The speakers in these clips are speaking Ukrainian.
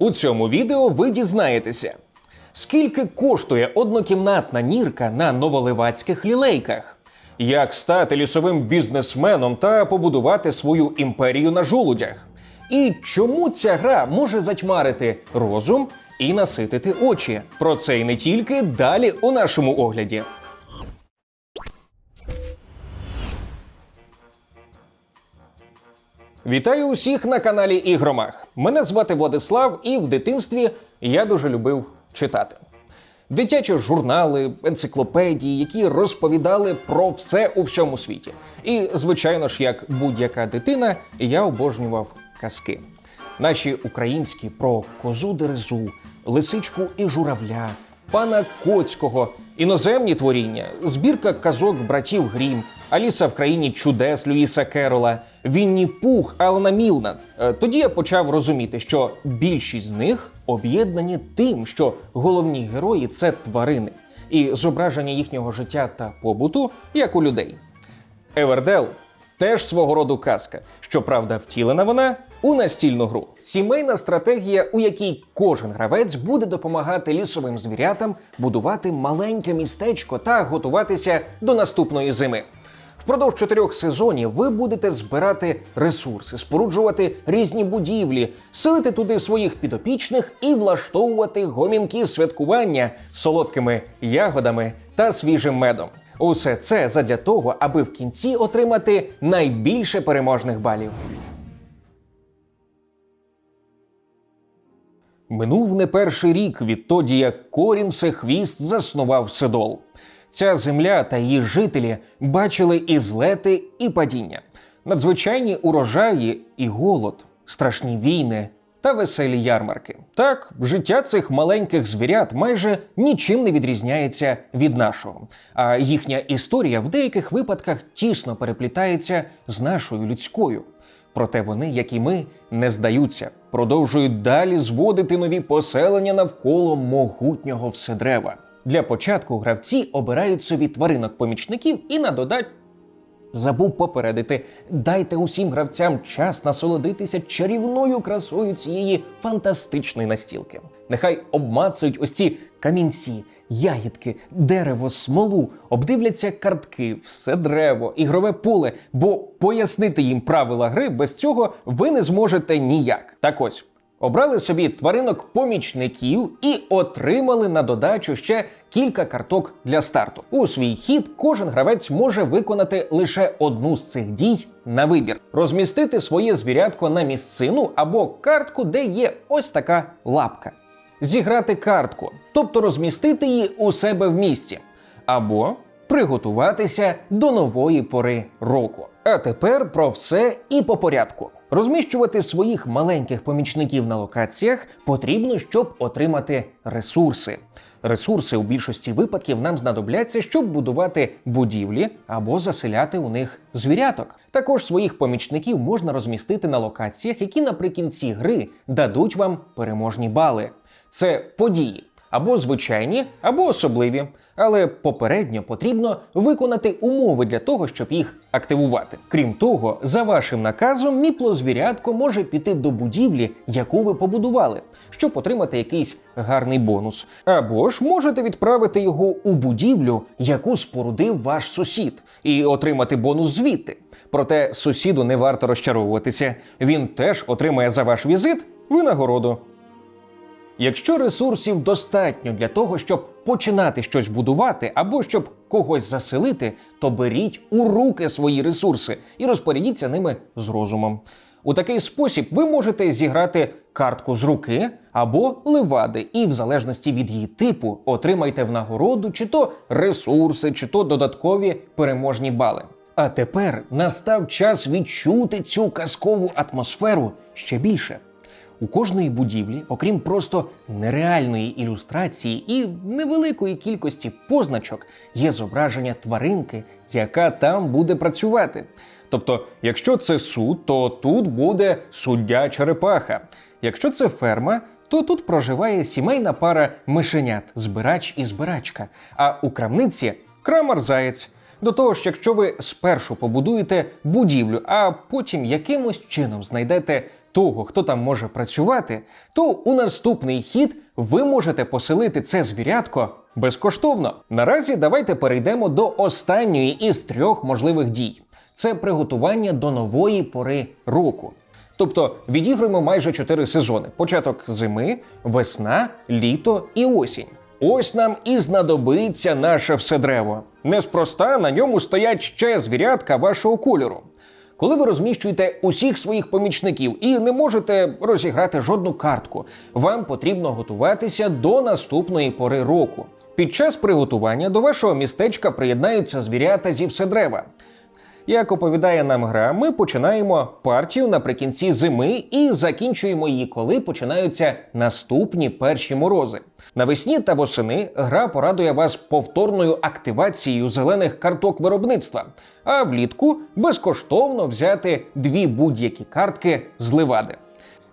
У цьому відео ви дізнаєтеся, скільки коштує однокімнатна нірка на новоливацьких лілейках, як стати лісовим бізнесменом та побудувати свою імперію на жолудях, і чому ця гра може затьмарити розум і наситити очі. Про це і не тільки далі у нашому огляді. Вітаю усіх на каналі Ігромах. Мене звати Владислав, і в дитинстві я дуже любив читати. Дитячі журнали, енциклопедії, які розповідали про все у всьому світі. І, звичайно ж, як будь-яка дитина, я обожнював казки. Наші українські про козу дерезу, лисичку і журавля, пана Коцького, іноземні творіння, збірка казок братів Грім, Аліса в країні чудес Люїса Керола, Вінні Пух Алана Мілна. Е, Тоді я почав розуміти, що більшість з них об'єднані тим, що головні герої це тварини, і зображення їхнього життя та побуту як у людей. Евердел теж свого роду казка. Щоправда, втілена вона у настільну гру. Сімейна стратегія, у якій кожен гравець буде допомагати лісовим звірятам будувати маленьке містечко та готуватися до наступної зими. Впродовж чотирьох сезонів ви будете збирати ресурси, споруджувати різні будівлі, селити туди своїх підопічних і влаштовувати гомінки святкування солодкими ягодами та свіжим медом. Усе це задля того, аби в кінці отримати найбільше переможних балів. Минув не перший рік відтоді, як Корін Всехвіст заснував Сидол. Ця земля та її жителі бачили і злети, і падіння, надзвичайні урожаї і голод, страшні війни та веселі ярмарки. Так, життя цих маленьких звірят майже нічим не відрізняється від нашого, а їхня історія в деяких випадках тісно переплітається з нашою людською. Проте вони, як і ми, не здаються, продовжують далі зводити нові поселення навколо могутнього вседрева. Для початку гравці обирають собі тваринок-помічників і на додать Забув попередити, дайте усім гравцям час насолодитися чарівною красою цієї фантастичної настілки. Нехай обмацують ось ці камінці, ягідки, дерево, смолу, обдивляться картки, все древо, ігрове поле, бо пояснити їм правила гри без цього ви не зможете ніяк. Так ось. Обрали собі тваринок помічників і отримали на додачу ще кілька карток для старту. У свій хід кожен гравець може виконати лише одну з цих дій на вибір: розмістити своє звірятко на місцину або картку, де є ось така лапка. Зіграти картку, тобто розмістити її у себе в місці, або приготуватися до нової пори року. А тепер про все і по порядку. Розміщувати своїх маленьких помічників на локаціях потрібно, щоб отримати ресурси. Ресурси у більшості випадків нам знадобляться, щоб будувати будівлі або заселяти у них звіряток. Також своїх помічників можна розмістити на локаціях, які наприкінці гри дадуть вам переможні бали. Це події або звичайні, або особливі. Але попередньо потрібно виконати умови для того, щоб їх активувати. Крім того, за вашим наказом, міплозвірятко може піти до будівлі, яку ви побудували, щоб отримати якийсь гарний бонус. Або ж можете відправити його у будівлю, яку спорудив ваш сусід, і отримати бонус звідти. Проте сусіду не варто розчаровуватися. Він теж отримає за ваш візит винагороду. Якщо ресурсів достатньо для того, щоб починати щось будувати або щоб когось заселити, то беріть у руки свої ресурси і розпорядіться ними з розумом. У такий спосіб ви можете зіграти картку з руки або левади, і в залежності від її типу отримайте в нагороду чи то ресурси, чи то додаткові переможні бали. А тепер настав час відчути цю казкову атмосферу ще більше. У кожної будівлі, окрім просто нереальної ілюстрації і невеликої кількості позначок, є зображення тваринки, яка там буде працювати. Тобто, якщо це суд, то тут буде суддя черепаха. Якщо це ферма, то тут проживає сімейна пара мишенят, збирач і збирачка. А у крамниці крамар заєць. До того ж, якщо ви спершу побудуєте будівлю, а потім якимось чином знайдете того, хто там може працювати, то у наступний хід ви можете поселити це звірятко безкоштовно. Наразі давайте перейдемо до останньої із трьох можливих дій: це приготування до нової пори року. Тобто відігруємо майже чотири сезони: початок зими, весна, літо і осінь. Ось нам і знадобиться наше вседрево. Неспроста на ньому стоять ще звірятка вашого кольору. Коли ви розміщуєте усіх своїх помічників і не можете розіграти жодну картку, вам потрібно готуватися до наступної пори року. Під час приготування до вашого містечка приєднаються звірята зі вседрева. Як оповідає нам гра, ми починаємо партію наприкінці зими і закінчуємо її, коли починаються наступні перші морози. Навесні та восени гра порадує вас повторною активацією зелених карток виробництва, а влітку безкоштовно взяти дві будь-які картки з ливади.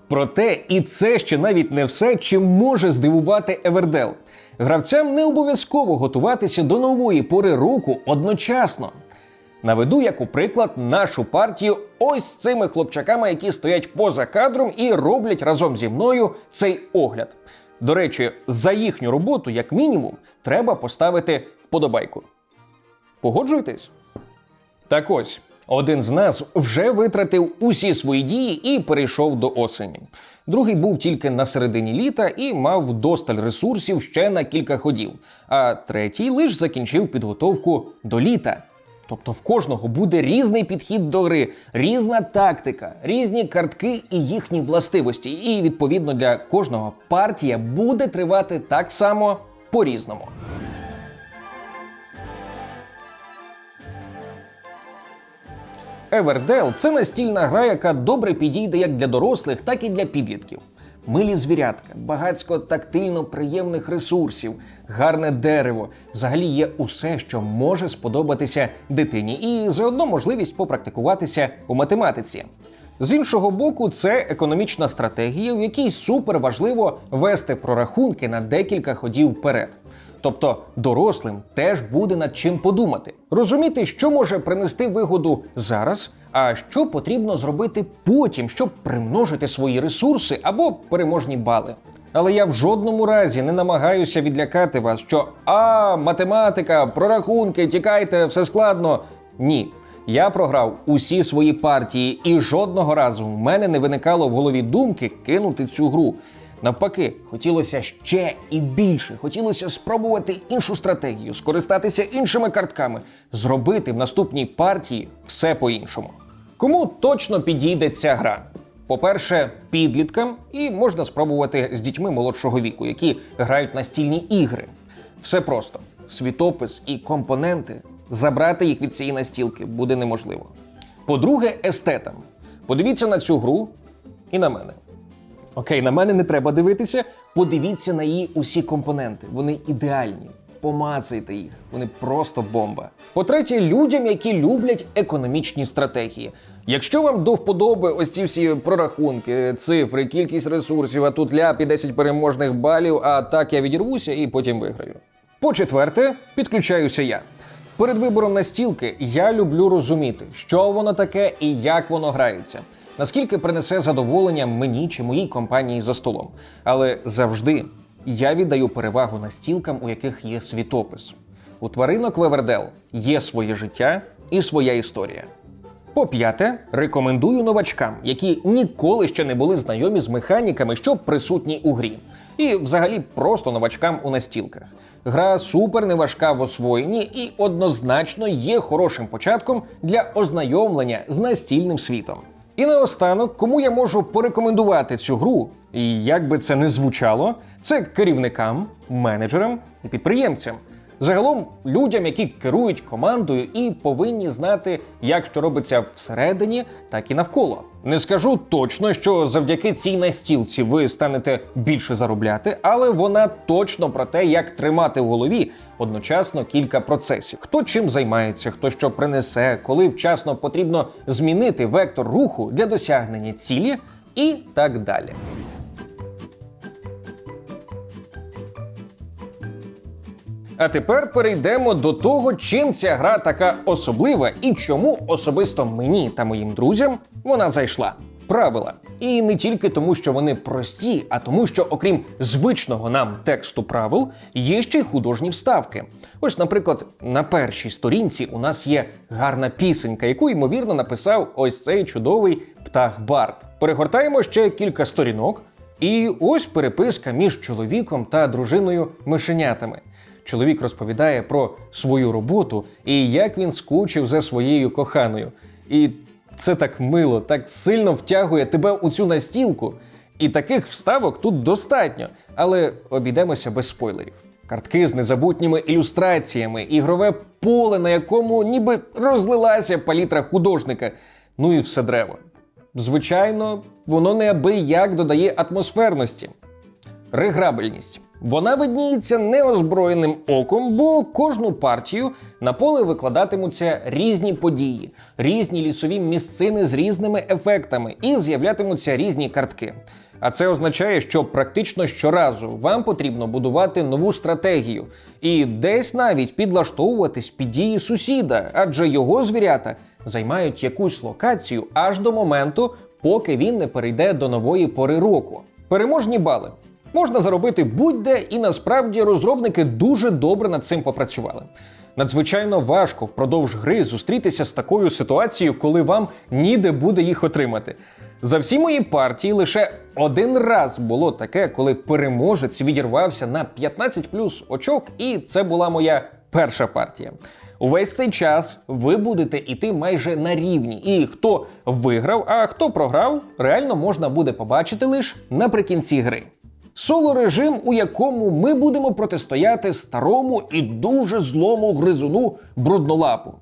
Проте і це ще навіть не все, чим може здивувати Евердел. Гравцям не обов'язково готуватися до нової пори року одночасно. Наведу як у приклад нашу партію ось цими хлопчаками, які стоять поза кадром і роблять разом зі мною цей огляд. До речі, за їхню роботу, як мінімум, треба поставити вподобайку. Погоджуєтесь? Так ось, один з нас вже витратив усі свої дії і перейшов до осені. Другий був тільки на середині літа і мав досталь ресурсів ще на кілька ходів. А третій лише закінчив підготовку до літа. Тобто в кожного буде різний підхід до гри, різна тактика, різні картки і їхні властивості. І відповідно для кожного партія буде тривати так само по-різному. Евердел це настільна гра, яка добре підійде як для дорослих, так і для підлітків. Милі звірятка, багацько тактильно приємних ресурсів, гарне дерево. Взагалі є усе, що може сподобатися дитині, і заодно можливість попрактикуватися у математиці. З іншого боку, це економічна стратегія, в якій супер важливо вести прорахунки на декілька ходів вперед. Тобто дорослим теж буде над чим подумати, розуміти, що може принести вигоду зараз, а що потрібно зробити потім, щоб примножити свої ресурси або переможні бали. Але я в жодному разі не намагаюся відлякати вас, що а, математика, прорахунки, тікайте, все складно. Ні. Я програв усі свої партії, і жодного разу в мене не виникало в голові думки кинути цю гру. Навпаки, хотілося ще і більше. Хотілося спробувати іншу стратегію, скористатися іншими картками, зробити в наступній партії все по-іншому. Кому точно підійде ця гра? По-перше, підліткам, і можна спробувати з дітьми молодшого віку, які грають настільні ігри. Все просто: світопис і компоненти. Забрати їх від цієї настілки буде неможливо. По-друге, естетам. Подивіться на цю гру і на мене. Окей, на мене не треба дивитися. Подивіться на її усі компоненти. Вони ідеальні. Помацайте їх, вони просто бомба. По-третє, людям, які люблять економічні стратегії. Якщо вам до вподоби ось ці всі прорахунки, цифри, кількість ресурсів, а тут ляпі 10 переможних балів, а так я відірвуся і потім виграю. По-четверте, підключаюся я. Перед вибором настілки я люблю розуміти, що воно таке і як воно грається наскільки принесе задоволення мені чи моїй компанії за столом. Але завжди я віддаю перевагу настілкам, у яких є світопис. У тваринок Вевердел є своє життя і своя історія. По п'яте, рекомендую новачкам, які ніколи ще не були знайомі з механіками, що присутні у грі. І взагалі просто новачкам у настілках. Гра супер неважка в освоєнні і однозначно є хорошим початком для ознайомлення з настільним світом. І наостанок, кому я можу порекомендувати цю гру, і як би це не звучало, це керівникам, менеджерам і підприємцям. Загалом людям, які керують командою і повинні знати, як що робиться всередині, так і навколо. Не скажу точно, що завдяки цій настілці ви станете більше заробляти, але вона точно про те, як тримати в голові одночасно кілька процесів: хто чим займається, хто що принесе, коли вчасно потрібно змінити вектор руху для досягнення цілі, і так далі. А тепер перейдемо до того, чим ця гра така особлива і чому особисто мені та моїм друзям вона зайшла. Правила. І не тільки тому, що вони прості, а тому, що окрім звичного нам тексту правил, є ще й художні вставки. Ось, наприклад, на першій сторінці у нас є гарна пісенька, яку ймовірно написав ось цей чудовий птах Барт. Перегортаємо ще кілька сторінок, і ось переписка між чоловіком та дружиною мишенятами. Чоловік розповідає про свою роботу і як він скучив за своєю коханою. І це так мило, так сильно втягує тебе у цю настілку. І таких вставок тут достатньо, але обійдемося без спойлерів. Картки з незабутніми ілюстраціями, ігрове поле, на якому ніби розлилася палітра художника, ну і все древо. Звичайно, воно неабияк додає атмосферності. Реграбельність. Вона видніється неозброєним оком, бо кожну партію на поле викладатимуться різні події, різні лісові місцини з різними ефектами і з'являтимуться різні картки. А це означає, що практично щоразу вам потрібно будувати нову стратегію і десь навіть підлаштовуватись під дії сусіда, адже його звірята займають якусь локацію аж до моменту, поки він не перейде до нової пори року. Переможні бали. Можна заробити будь-де, і насправді розробники дуже добре над цим попрацювали. Надзвичайно важко впродовж гри зустрітися з такою ситуацією, коли вам ніде буде їх отримати. За всі мої партії лише один раз було таке, коли переможець відірвався на 15 плюс очок, і це була моя перша партія. Увесь цей час ви будете іти майже на рівні, і хто виграв, а хто програв, реально можна буде побачити лише наприкінці гри. Соло режим, у якому ми будемо протистояти старому і дуже злому гризуну бруднолапу.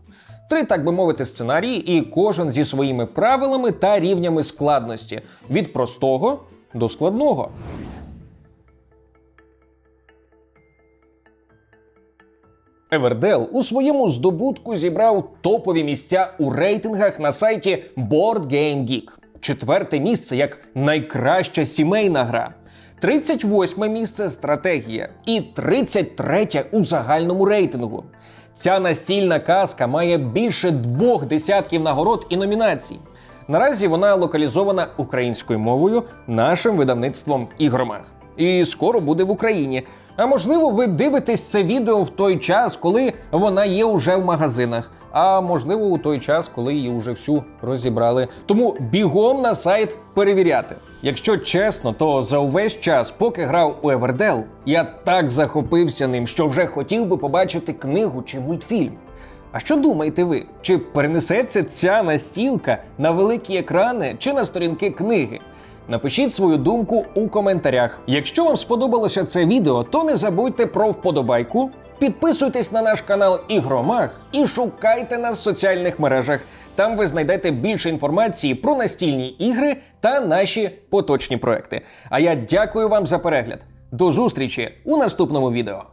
Три, так би мовити, сценарії, і кожен зі своїми правилами та рівнями складності від простого до складного. Евердел у своєму здобутку зібрав топові місця у рейтингах на сайті Board Game Geek. Четверте місце як найкраща сімейна гра. 38 місце стратегія і 33 у загальному рейтингу. Ця настільна казка має більше двох десятків нагород і номінацій. Наразі вона локалізована українською мовою нашим видавництвом Ігромах. І скоро буде в Україні. А можливо, ви дивитесь це відео в той час, коли вона є уже в магазинах. А можливо, у той час, коли її вже всю розібрали. Тому бігом на сайт перевіряти. Якщо чесно, то за увесь час, поки грав у Евердел, я так захопився ним, що вже хотів би побачити книгу чи мультфільм. А що думаєте ви? Чи перенесеться ця настілка на великі екрани чи на сторінки книги? Напишіть свою думку у коментарях. Якщо вам сподобалося це відео, то не забудьте про вподобайку, підписуйтесь на наш канал Ігромах і шукайте нас в соціальних мережах. Там ви знайдете більше інформації про настільні ігри та наші поточні проекти. А я дякую вам за перегляд. До зустрічі у наступному відео.